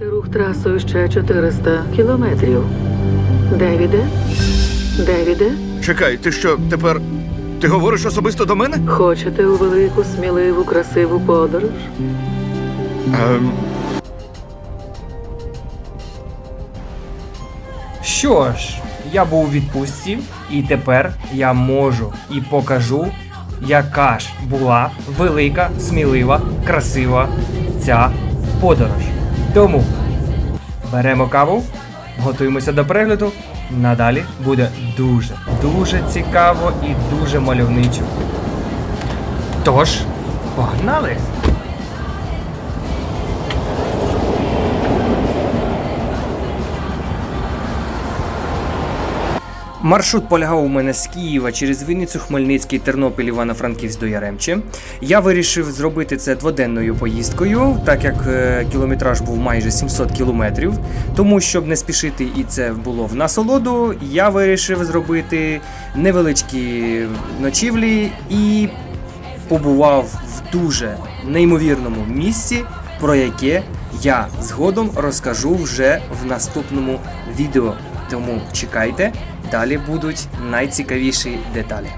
Рух трасою ще 400 кілометрів. Девіде? Девіде? Чекай, ти що тепер. Ти говориш особисто до мене? Хочете у велику, сміливу, красиву подорож? Ем, Що ж, я був у відпустці, і тепер я можу і покажу, яка ж була велика, смілива, красива ця подорож. Тому беремо каву, готуємося до перегляду. Надалі буде дуже, дуже цікаво і дуже мальовничо. Тож, погнали! Маршрут полягав у мене з Києва через Вінницю, Хмельницький, Тернопіль, Івано-Франківськ до Яремче. Я вирішив зробити це дводенною поїздкою, так як е, кілометраж був майже 700 кілометрів. Тому, щоб не спішити і це було в насолоду, я вирішив зробити невеличкі ночівлі і побував в дуже неймовірному місці, про яке я згодом розкажу вже в наступному відео. Тому чекайте, далі будуть найцікавіші деталі.